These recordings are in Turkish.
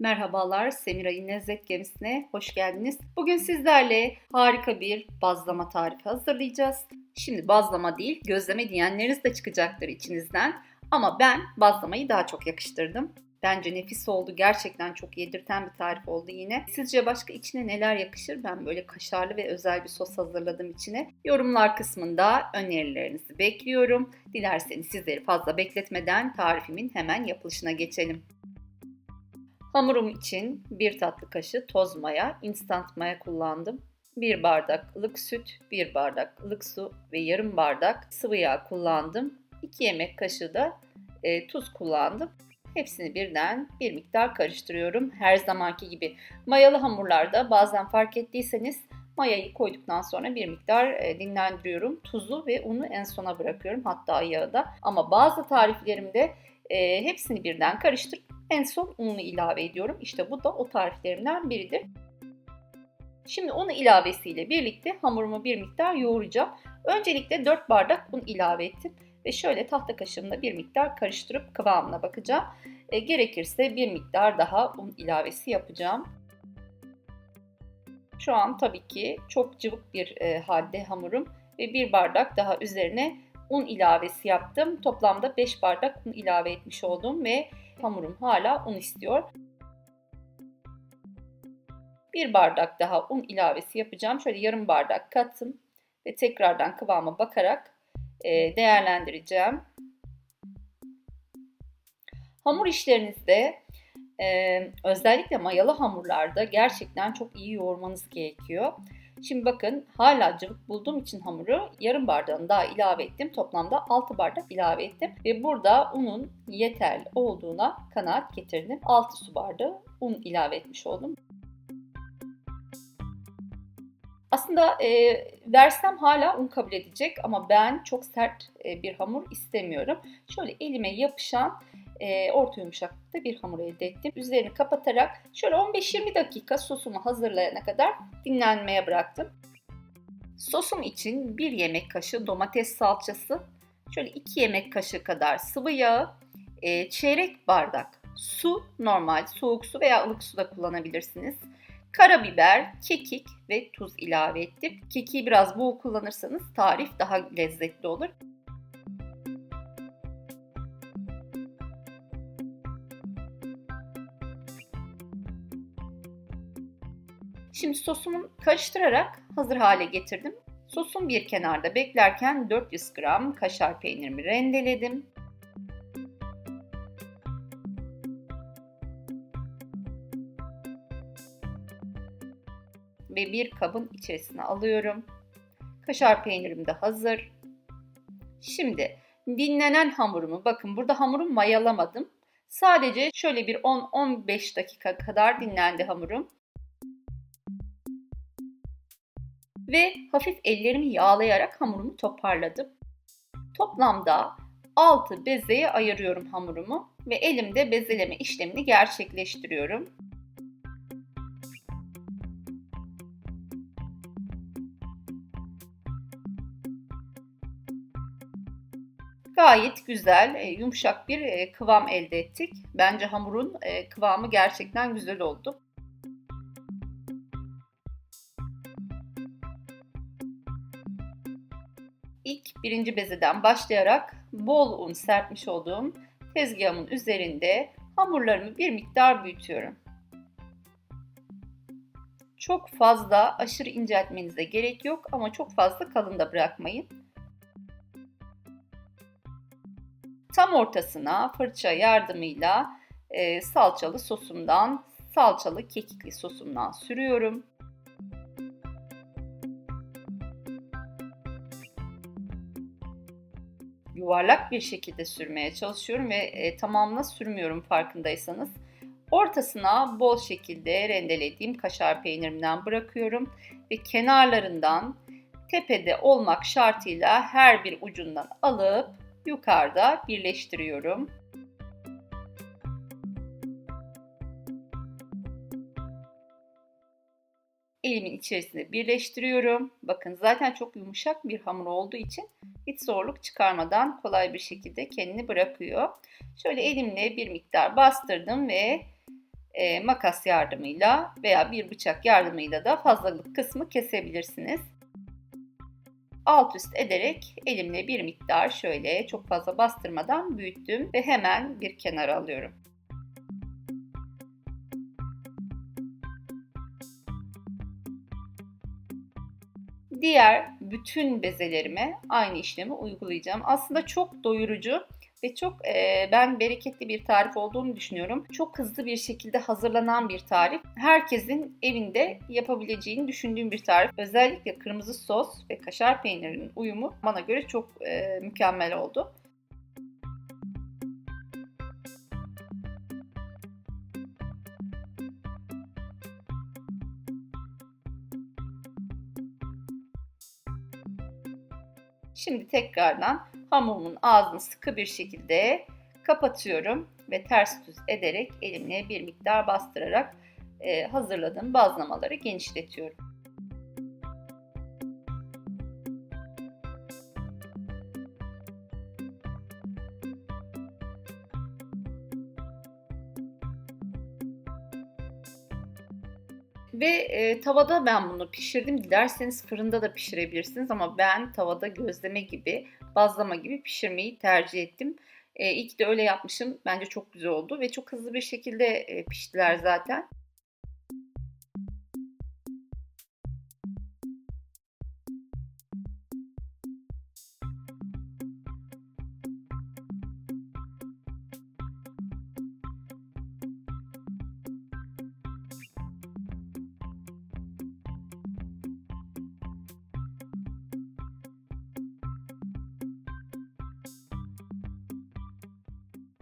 Merhabalar, Semiray'ın Lezzet Gemisi'ne hoş geldiniz. Bugün sizlerle harika bir bazlama tarifi hazırlayacağız. Şimdi bazlama değil, gözleme diyenleriniz de çıkacaktır içinizden. Ama ben bazlamayı daha çok yakıştırdım. Bence nefis oldu. Gerçekten çok yedirten bir tarif oldu yine. Sizce başka içine neler yakışır? Ben böyle kaşarlı ve özel bir sos hazırladım içine. Yorumlar kısmında önerilerinizi bekliyorum. Dilerseniz sizleri fazla bekletmeden tarifimin hemen yapılışına geçelim. Hamurum için 1 tatlı kaşığı toz maya, instant maya kullandım. 1 bardak ılık süt, 1 bardak ılık su ve yarım bardak sıvı yağ kullandım. 2 yemek kaşığı da e, tuz kullandım. Hepsini birden bir miktar karıştırıyorum. Her zamanki gibi mayalı hamurlarda bazen fark ettiyseniz mayayı koyduktan sonra bir miktar e, dinlendiriyorum. Tuzu ve unu en sona bırakıyorum hatta yağı da. Ama bazı tariflerimde e, hepsini birden karıştırıp en son ununu ilave ediyorum. İşte bu da o tariflerimden biridir. Şimdi un ilavesiyle birlikte hamurumu bir miktar yoğuracağım. Öncelikle 4 bardak un ilave ettim ve şöyle tahta kaşığımla bir miktar karıştırıp kıvamına bakacağım. E, gerekirse bir miktar daha un ilavesi yapacağım. Şu an tabii ki çok cıvık bir e, halde hamurum ve bir bardak daha üzerine un ilavesi yaptım. Toplamda 5 bardak un ilave etmiş oldum ve hamurum hala un istiyor. Bir bardak daha un ilavesi yapacağım. Şöyle yarım bardak kattım ve tekrardan kıvama bakarak e, değerlendireceğim. Hamur işlerinizde e, özellikle mayalı hamurlarda gerçekten çok iyi yoğurmanız gerekiyor. Şimdi bakın hala cıvık bulduğum için hamuru yarım bardağını daha ilave ettim. Toplamda 6 bardak ilave ettim. Ve burada unun yeterli olduğuna kanaat getirdim. 6 su bardağı un ilave etmiş oldum. Aslında e, versem hala un kabul edecek ama ben çok sert e, bir hamur istemiyorum. Şöyle elime yapışan e, orta yumuşaklıkta bir hamur elde ettim. Üzerini kapatarak şöyle 15-20 dakika sosumu hazırlayana kadar dinlenmeye bıraktım. Sosum için 1 yemek kaşığı domates salçası, şöyle 2 yemek kaşığı kadar sıvı yağ, e, çeyrek bardak su, normal soğuk su veya ılık su da kullanabilirsiniz. Karabiber, kekik ve tuz ilave ettim. Kekiği biraz bol kullanırsanız tarif daha lezzetli olur. Şimdi sosumu karıştırarak hazır hale getirdim. Sosum bir kenarda beklerken 400 gram kaşar peynirimi rendeledim. Ve bir kabın içerisine alıyorum. Kaşar peynirim de hazır. Şimdi dinlenen hamurumu bakın burada hamurumu mayalamadım. Sadece şöyle bir 10-15 dakika kadar dinlendi hamurum. Ve hafif ellerimi yağlayarak hamurumu toparladım. Toplamda 6 bezeye ayırıyorum hamurumu ve elimde bezeleme işlemini gerçekleştiriyorum. Gayet güzel, e, yumuşak bir e, kıvam elde ettik. Bence hamurun e, kıvamı gerçekten güzel oldu. İlk birinci bezeden başlayarak bol un serpmiş olduğum tezgahımın üzerinde hamurlarımı bir miktar büyütüyorum. Çok fazla aşırı inceltmenize gerek yok ama çok fazla kalın da bırakmayın. Tam ortasına fırça yardımıyla salçalı sosumdan, salçalı kekikli sosumdan sürüyorum. Yuvarlak bir şekilde sürmeye çalışıyorum ve e, tamamına sürmüyorum farkındaysanız. Ortasına bol şekilde rendelediğim kaşar peynirimden bırakıyorum ve kenarlarından tepede olmak şartıyla her bir ucundan alıp yukarıda birleştiriyorum. Elimin içerisinde birleştiriyorum. Bakın zaten çok yumuşak bir hamur olduğu için hiç zorluk çıkarmadan kolay bir şekilde kendini bırakıyor. Şöyle elimle bir miktar bastırdım ve e, makas yardımıyla veya bir bıçak yardımıyla da fazlalık kısmı kesebilirsiniz. Alt üst ederek elimle bir miktar şöyle çok fazla bastırmadan büyüttüm ve hemen bir kenara alıyorum. Diğer bütün bezelerime aynı işlemi uygulayacağım. Aslında çok doyurucu ve çok e, ben bereketli bir tarif olduğunu düşünüyorum. Çok hızlı bir şekilde hazırlanan bir tarif. Herkesin evinde yapabileceğini düşündüğüm bir tarif. Özellikle kırmızı sos ve kaşar peynirinin uyumu bana göre çok e, mükemmel oldu. Şimdi tekrardan hamurumun ağzını sıkı bir şekilde kapatıyorum ve ters düz ederek elimle bir miktar bastırarak e, hazırladığım bazlamaları genişletiyorum. Ve e, tavada ben bunu pişirdim. Dilerseniz fırında da pişirebilirsiniz ama ben tavada gözleme gibi, bazlama gibi pişirmeyi tercih ettim. E, iyi de öyle yapmışım. Bence çok güzel oldu ve çok hızlı bir şekilde e, piştiler zaten.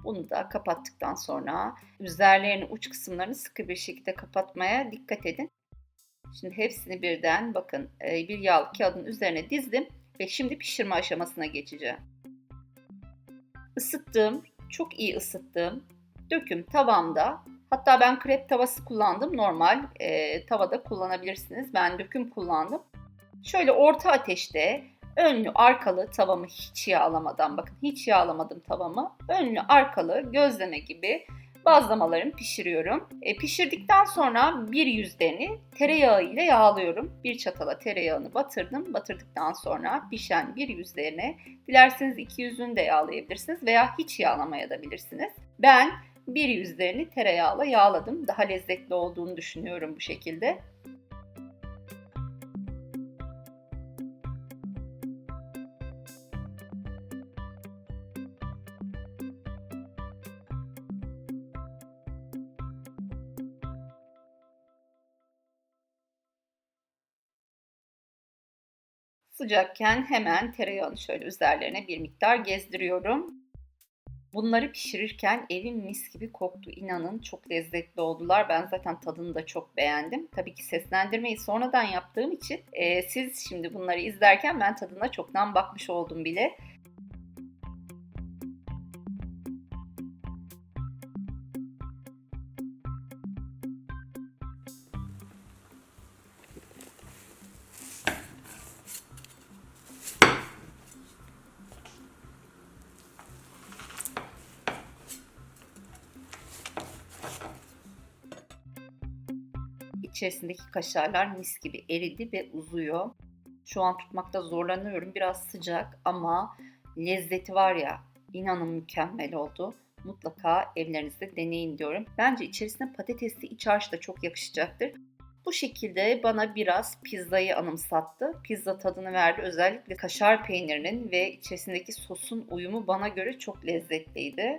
Bunu da kapattıktan sonra üzerlerinin uç kısımlarını sıkı bir şekilde kapatmaya dikkat edin. Şimdi hepsini birden bakın e, bir yağlı kağıdın üzerine dizdim ve şimdi pişirme aşamasına geçeceğim. Isıttığım, çok iyi ısıttığım döküm tavamda hatta ben krep tavası kullandım. Normal e, tavada kullanabilirsiniz. Ben döküm kullandım. Şöyle orta ateşte önlü arkalı tavamı hiç yağlamadan bakın hiç yağlamadım tavamı. Önlü arkalı gözleme gibi bazlamalarımı pişiriyorum. E, pişirdikten sonra bir yüzlerini tereyağı ile yağlıyorum. Bir çatala tereyağını batırdım. Batırdıktan sonra pişen bir yüzlerine dilerseniz iki yüzünü de yağlayabilirsiniz veya hiç yağlamaya da bilirsiniz. Ben bir yüzlerini tereyağla yağladım. Daha lezzetli olduğunu düşünüyorum bu şekilde. Sıcakken hemen tereyağını şöyle üzerlerine bir miktar gezdiriyorum. Bunları pişirirken evim mis gibi koktu. İnanın çok lezzetli oldular. Ben zaten tadını da çok beğendim. Tabii ki seslendirmeyi sonradan yaptığım için e, siz şimdi bunları izlerken ben tadına çoktan bakmış oldum bile. İçerisindeki kaşarlar mis gibi eridi ve uzuyor. Şu an tutmakta zorlanıyorum. Biraz sıcak ama lezzeti var ya inanın mükemmel oldu. Mutlaka evlerinizde deneyin diyorum. Bence içerisine patatesli iç harç da çok yakışacaktır. Bu şekilde bana biraz pizzayı anımsattı. Pizza tadını verdi. Özellikle kaşar peynirinin ve içerisindeki sosun uyumu bana göre çok lezzetliydi.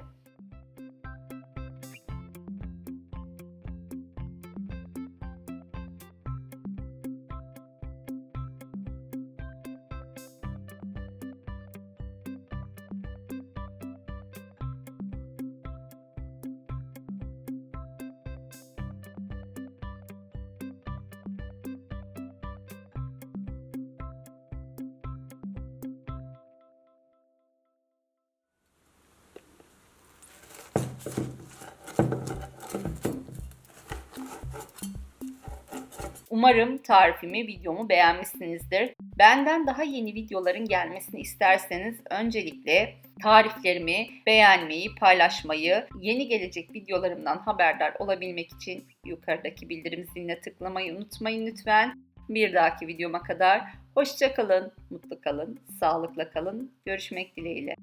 Umarım tarifimi, videomu beğenmişsinizdir. Benden daha yeni videoların gelmesini isterseniz öncelikle tariflerimi beğenmeyi, paylaşmayı, yeni gelecek videolarımdan haberdar olabilmek için yukarıdaki bildirim ziline tıklamayı unutmayın lütfen. Bir dahaki videoma kadar hoşça kalın, mutlu kalın, sağlıkla kalın. Görüşmek dileğiyle.